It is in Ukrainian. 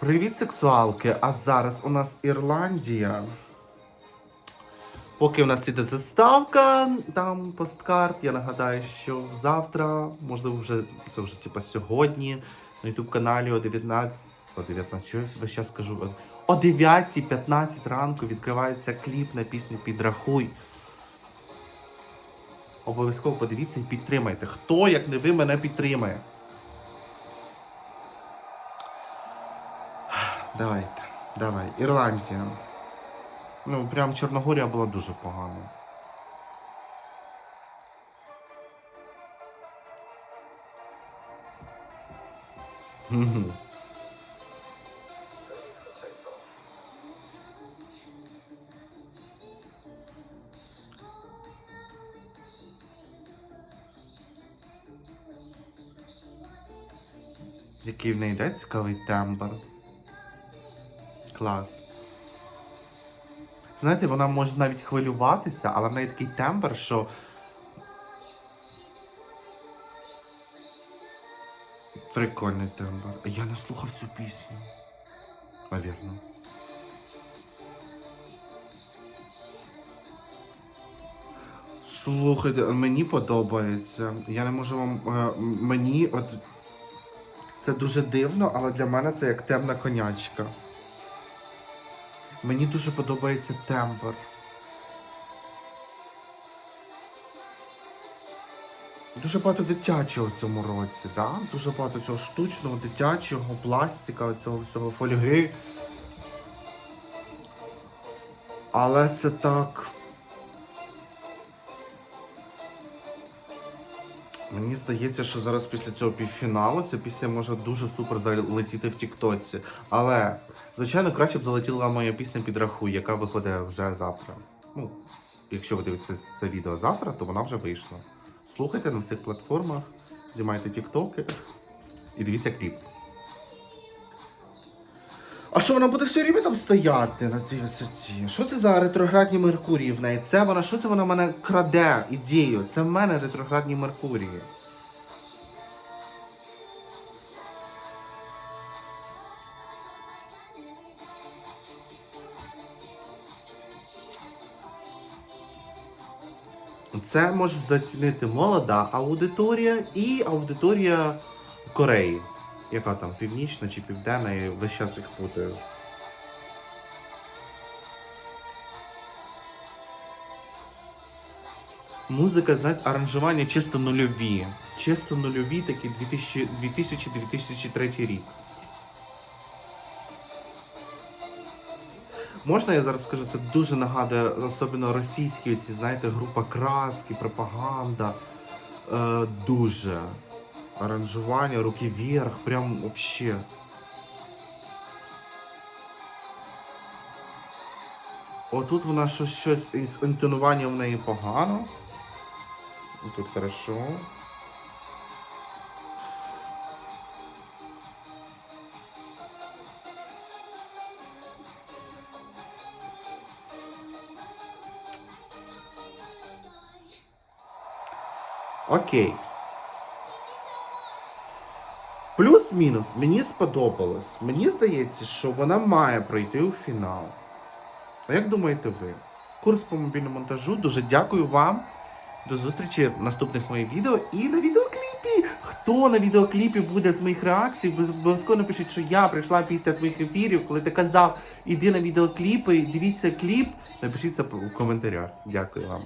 Привіт, сексуалки! А зараз у нас Ірландія. Поки у нас іде заставка, там посткарт, я нагадаю, що завтра, можливо, вже це вже типа сьогодні, на youtube каналі о 19. О 19, що я весь час? О 9.15 ранку відкривається кліп на пісню Підрахуй. Обов'язково подивіться і підтримайте. Хто, як не ви, мене підтримає? Давайте, давай. Ірландія. Ну, прям Чорногорія була дуже погана. Який в неї йде цікавий тембр. Клас. Знаєте, вона може навіть хвилюватися, але в неї такий тембр, що. Прикольний тембр. Я не слухав цю пісню. Навірно. Слухайте, мені подобається. Я не можу вам. е, Мені от. Це дуже дивно, але для мене це як темна конячка. Мені дуже подобається тембр. Дуже багато дитячого в цьому році, да? Дуже багато цього штучного, дитячого, пластика, цього всього фольги. Але це так. Мені здається, що зараз після цього півфіналу ця пісня може дуже супер залетіти в Тіктоці. Але, звичайно, краще б залетіла моя пісня Підрахуй, яка виходить вже завтра. Ну, якщо ви дивитеся це відео завтра, то вона вже вийшла. Слухайте на всіх платформах, знімайте тіктоки і дивіться кліп. А що вона буде все время там стояти на цій висоті? Що це за ретроградні Меркурії в неї? Це вона, що це вона мене краде ідею? Це в мене ретроградні Меркурії. Це може зацінити молода аудиторія і аудиторія Кореї. Яка там північна чи південна, я весь час їх путаю. Музика, знаєте, аранжування чисто нульові. Чисто нульові такі 2000 2000-2003 рік. Можна я зараз скажу, це дуже нагадує, особливо російські ці, знаєте, група краски, пропаганда. Е, дуже. Аранжування, руки вверх, прям вообще. Отут вона щось, щось із інтонування в неї погано. Тут хорошо. Окей. Плюс-мінус, мені сподобалось. Мені здається, що вона має пройти у фінал. А як думаєте ви? Курс по мобільному монтажу. Дуже дякую вам. До зустрічі в наступних моїх відео і на відеокліпі. Хто на відеокліпі буде з моїх реакцій? Обов'язково напишіть, що я прийшла після твоїх ефірів, коли ти казав, іди на відеокліпи, дивіться кліп. Напишіть це в коментарях. Дякую вам.